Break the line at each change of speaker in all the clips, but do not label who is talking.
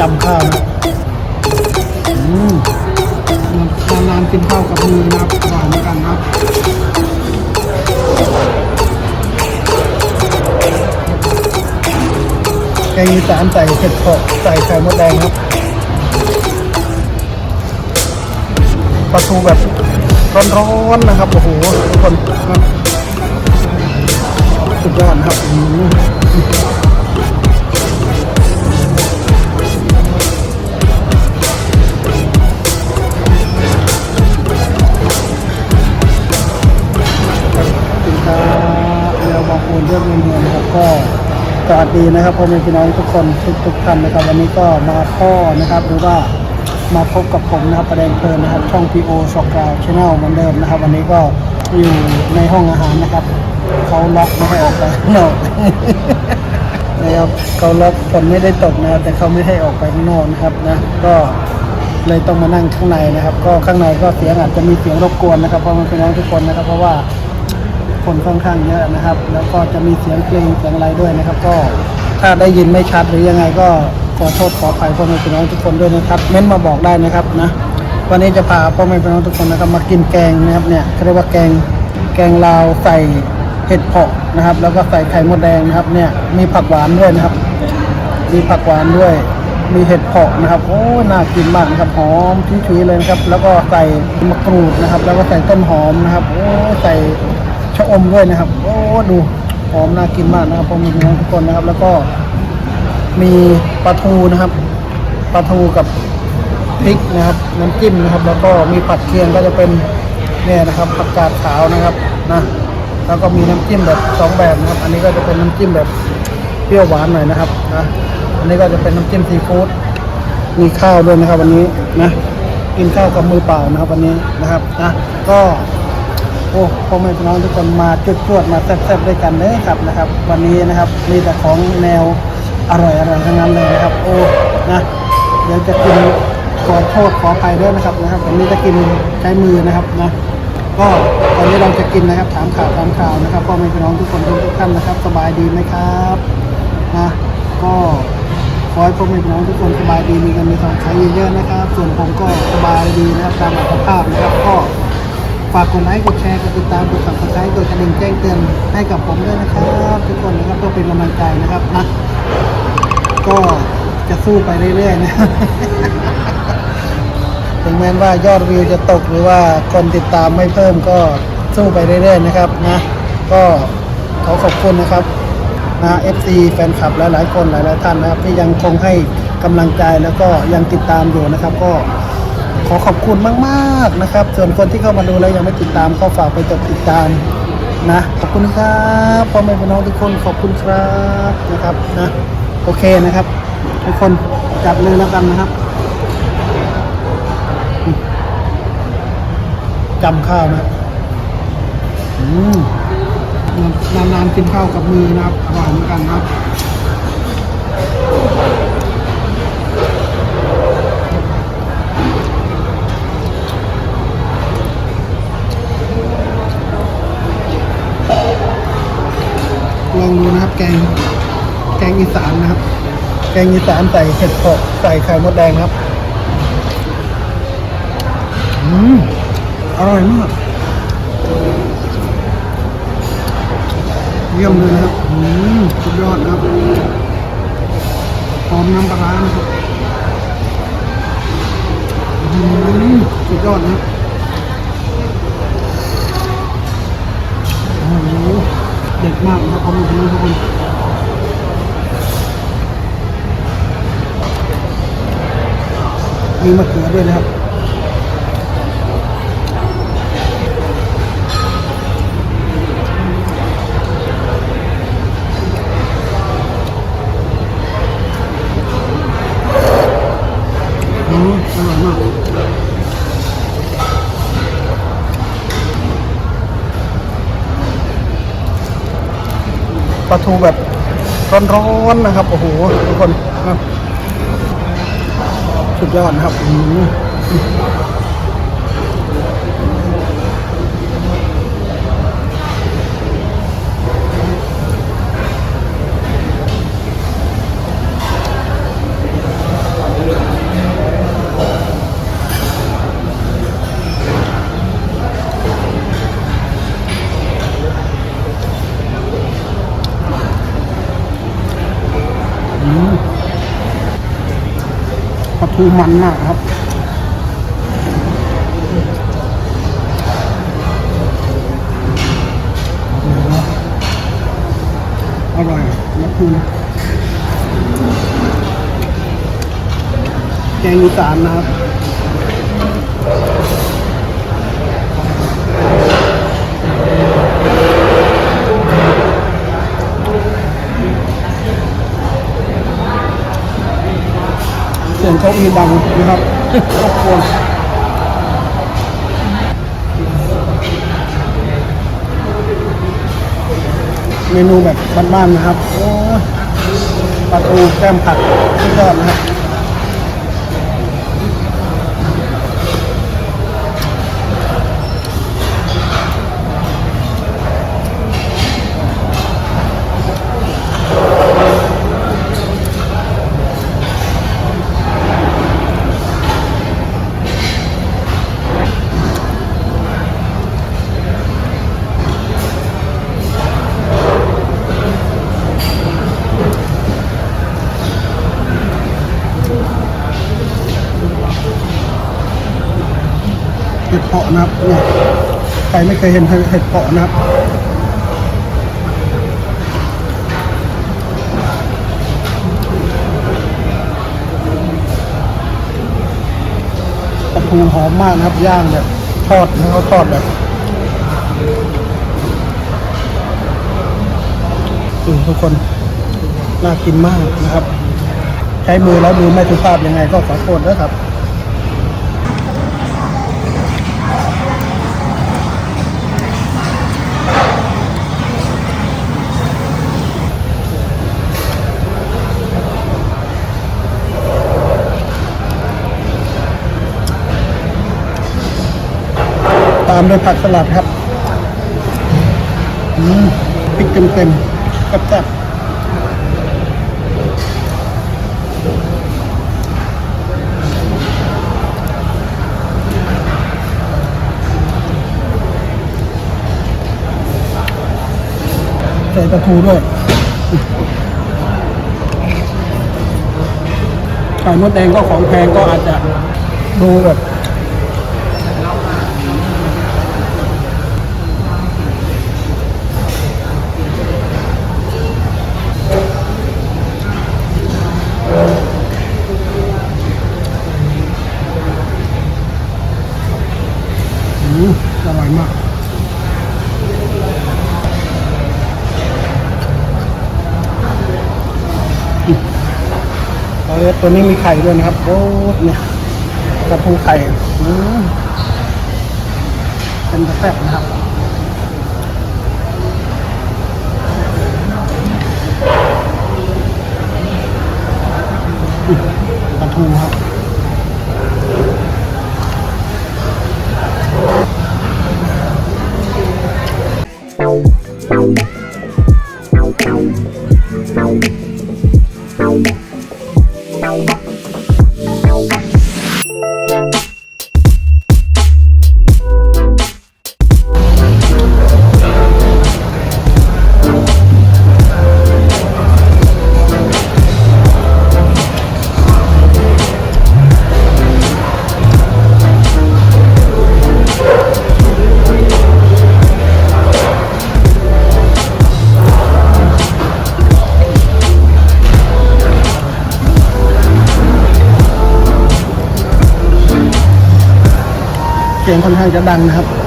จำข้าวนะอืมนานๆกินข้าวกับมือนะครับหมือนกันนะครับแกงอีสานใส่เผ็ดเผาะใส่ไข่มดแดงครับปลาทูแบบร้อนๆนะครับโอ้โหทุกคนครับสุดยอดนครับ ดีนะครับพ่อแม่พี่น้องทุกคนทุกทุกท่านนะครับ วันนี้ก็มาพ่อนะครับหรือว่ามาพบกับผมนะครับประเด็นเพลินนะครับ ช่องพีโอสกาวชาแนลเหมือนเดิมนะครับ วันนี้ก็อยู่ในห้องอาหารนะครับเขาล็อกไม่ให้ออกไปข้างนอกนะครับเขาล็อกฝนไม่ได้ตกนะครับแต่เขาไม่ให้ออกไปข้างนอกนะครับนะก็เลยต้องมานั่งข้างในนะครับ ก็ข้างในก็เสียงอาจจะมีเสียงรบกวนนะครับพ่อแม่พี่น้องทุกคนนะครับ เพราะว่า คนค่อนข้างเยอะนะครับ แล้วก็จะมีเสียงเพลงเสียงอะไรด้วยนะครับ ก็ถ้าได้ยินไม่ชัดหรือยังไงก็ขอโทษขออภัยพ่อแม่พี่น้องทุกคนด้วยนะครับ เม้นมาบอกได้นะครับนะวันนี้จะพาพ่อแม่พี่น้องทุกคนนะครับมากินแกงนะครับเนี่ยเขาเรียกว่าแกงแกงลาวใส่เห็ดเผาะนะครับ แล้วก็ใส่ไข่มดแดงนะครับเนี่ยมีผักหวานด้วยนะครับ มีผักหวานด้วย มีเห็ดเผาะนะครับโอ้น่ากินมากนะครับหอมชุยๆเลยนะครับ แล้วก็ใส่มะกรูดนะครับ แล้วก็ใส่ต้นหอมนะครับโอ้ใส่ ชะอมด้วยนะครับ โอ้ดูหอมน่ากินมากนะครับพ่อแม่พี่น้องทุกคนนะครับ แล้วก็มีปลาทูนะครับปลาทูกับพริกนะครับน้ำจิ้มนะครับ แล้วก็มีผัดเคียงก็จะเป็นเนี่ยนะครับผักกาดขาวนะครับนะแล้วก็มีน้ำจิ้มแบบสองแบบนะครับ อันนี้ก็จะเป็นน้ำจิ้มแบบเปรี้ยวหวานหน่อยนะครับนะอันนี้ก็จะเป็นน้ำจิ้มซีฟู้ดมีข้าวด้วยนะครับ วันนี้นะกินข้าวกับมือเปล่านะครับ วันนี้นะครับนะก็ โอ้พ่อแม่พี่น้องทุกคนมาจุดจวดมาแซ่บๆด้วยกันเลยครับนะครับ วันนี้นะครับมีแต่ของแนวอร่อยๆทั้งนั้นเลยนะครับ โอ้นะเดี๋ยวจะกินขอโทษขออภัยด้วยนะครับนะครับวันนี้จะกินใช้มือนะครับนะก็ตอนนี้เราจะกินนะครับถามข่าวถามข่าวนะครับพ่อแม่พี่น้องทุกคนทุกท่านนะครับ สบายดีไหมครับนะก็ขอให้พ่อแม่พี่น้องทุกคนสบายดีมีกันมีทองใช้เยอะๆนะครับ ส่วนผมก็สบายดีนะครับตามอัตภาพนะครับก็ ฝากกดไลค์กดแชร์กดติดตามกด subscribe กดกระดิ่งแจ้งเตือนให้กับผมด้วยนะครับทุกคนนะครับเพื่อเป็นกำลังใจนะครับนะก็จะสู้ไปเรื่อยๆนะถึงแม้ว่ายอดวิวจะตกหรือว่าคนติดตามไม่เพิ่มก็สู้ไปเรื่อยๆนะครับนะก็ขอขอบคุณนะครับนะ FC แฟนคลับหลายๆคนหลายๆท่านนะครับที่ยังคงให้กำลังใจแล้วก็ยังติดตามอยู่นะครับ ก็ ขอขอบคุณมากๆนะครับ ส่วนคนที่เข้ามาดูแล้วยังไม่ติดตามก็ฝากไปกดติดตามนะขอบคุณครับพ่อแม่พี่น้องทุกคนขอบคุณครับนะครับนะโอเคนะครับ ทุกคนจับเลยแล้วกันนะครับจำข้าวนะอืมนานๆกินข้าวกับมือนะครับอร่อยเหมือนกันนะครับ ลองดูนะครับ แกงแกงอีสานนะครับ แกงอีสานใส่เห็ดเผาะใส่ไข่มดแดงครับอืมอร่อยมากเยี่ยมเลยนะครับอืมสุดยอดนะครับหอมน้ำปลาร้านะครับอืมสุดยอดนะครับโอ้โห เด็ดมากนะครับขอบคุณทุกคนมีมะเขือด้วยนะครับ ลาทูแบบร้อนๆนะครับโอ้โหทุกคนสุดยอดนะครับ คือมันมากครับ อร่อยปลาทูแกงอีสานนะครับ สียงเก้าอี้ดังนะครับรบกวนเมนูแบบบ้านๆนะครับ โอ้ปลาทูแก้มผัดสุดยอดนะครับ เห็ดเพาะนะครับเนี่ยใครไม่เคยเห็นเห็ดเพาะนะครับปลาทูหอมมากนะครับย่างแบบทอดนะเขาทอดแบบอืมทุกคนน่ากินมากนะครับ ใช้มือแล้วมือไม่สุภาพยังไงก็ขอโทษด้วยครับ ตามด้วยผักสลัดครับอืมพริกเต็มๆแซ่บๆใส่ปลาทูด้วยไข่มดแดงก็ของแพงก็อาจจะดูแบบ อืมอร่อยมากอืมเอาเลย ตัวนี้มีไข่ด้วยนะครับโอ้เนี่ยกระพูไข่เป็นกระแซ่บนะครับอืมปลาทูครับ เสียงค่อนข้างจะดังนะครับ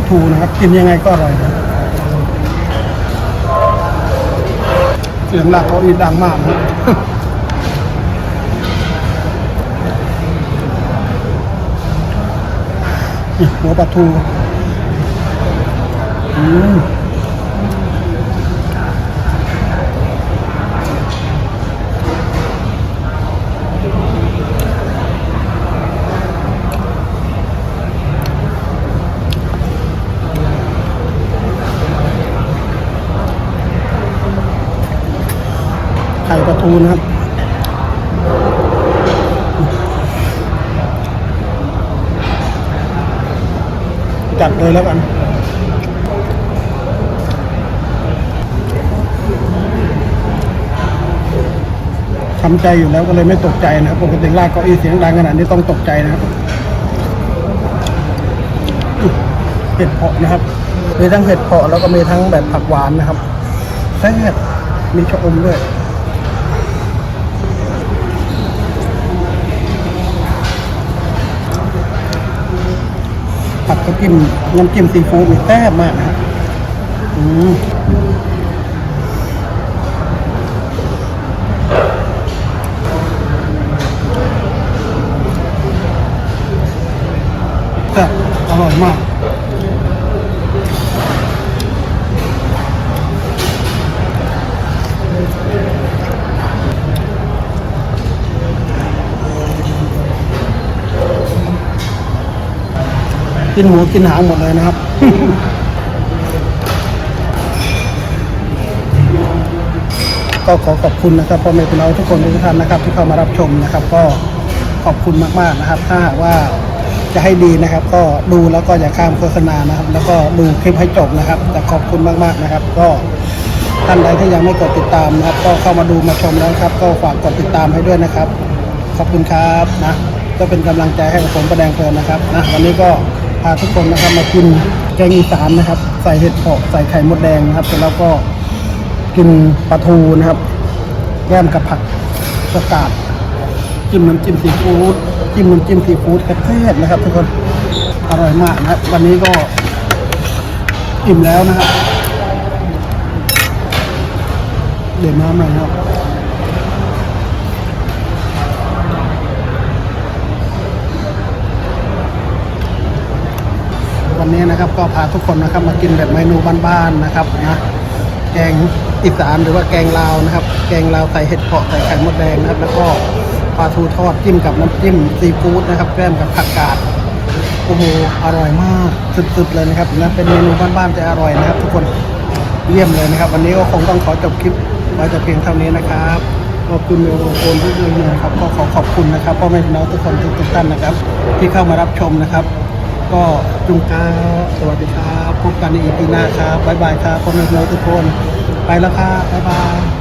าทูนะครับกินยังไงก็อร่อยนะเสียงหลักเขาอีดังมากนะหัวปลาทูอืม ทูนะครับจัดเลยแล้วกันทำใจอยู่แล้วก็เลยไม่ตกใจนะครับปกติลากเก้าอี้เสียงดังขนาดนี้ต้องตกใจนะครับเห็ดเพาะนะครับมีทั้งเห็ดเพาะแล้วก็มีทั้งแบบผักหวานนะครับแซ่บมีชะอมด้วย ผัดก็ จิ้มน้ำจิ้มซีฟู้ดนี่แซ่บมากนะครับอืมแซ่บอร่อยมาก กินหมูกินหางหมดเลยนะครับ ก็ขอขอบคุณนะครับพ่อแม่พี่น้องทุกคนทุกท่านนะครับ ที่เข้ามารับชมนะครับ ก็ขอบคุณมากๆนะครับ ถ้าหากว่าจะให้ดีนะครับ ก็ดูแล้วก็อย่าข้ามโฆษณานะครับ แล้วก็ดูคลิปให้จบนะครับแต่ขอบคุณมากๆนะครับ ก็ท่านใดที่ยังไม่กดติดตามนะครับ ก็เข้ามาดูมาชมแล้วครับ ก็ฝากกดติดตามให้ด้วยนะครับ ขอบคุณครับนะก็เป็นกำลังใจให้กับผมประแดงเพลินนะครับนะวันนี้ก็ พาทุกคนนะครับมากินแกงอีสานนะครับ ใส่เห็ดเผาะใส่ไข่มดแดงนะครับเสร็จแล้วก็กินปลาทูนะครับแก้มกับผักสกาดจิ้มน้ำจิ้มซีฟู้ดจิ้มน้ำจิ้มซีฟู้ดกระเทศนะครับ ทุกคนอร่อยมากนะครับ วันนี้ก็อิ่มแล้วนะครับเดี๋ยวน้ำหน่อยครับ นนี้นะครับ ก็พาทุกคนนะครับมากินแบบเมนูบ้านๆนะครับนะแกงอีสานหรือว่าแกงลาวนะครับ แกงลาวใส่เห็ดเผาะใส่ไข่มดแดงนะครับ แล้วก็ปลาทูทอดจิ้มกับน้ำจิ้มซีฟู้ดนะครับแกล้มกับผักกาดโอ้โหอร่อยมากสุดๆเลยนะครับนะเป็นเมนูบ้านๆแต่อร่อยนะครับ ทุกคนเยี่ยมเลยนะครับ วันนี้ก็คงต้องขอจบคลิปไว้แต่เพียงเท่านี้นะครับขอบคุณโยโอนทุกคนนะครับก็ขอขอบคุณนะครับพ่อแม่พี่น้องทุกคนทุกๆท่านนะครับ ที่เข้ามารับชมนะครับ ก็จุงกาสวัสดีครับพบกันในอีพีหน้าครับบ๊ายบายครับพ่อแม่พี่น้องทุกคน ไปแล้วครับบ๊ายบาย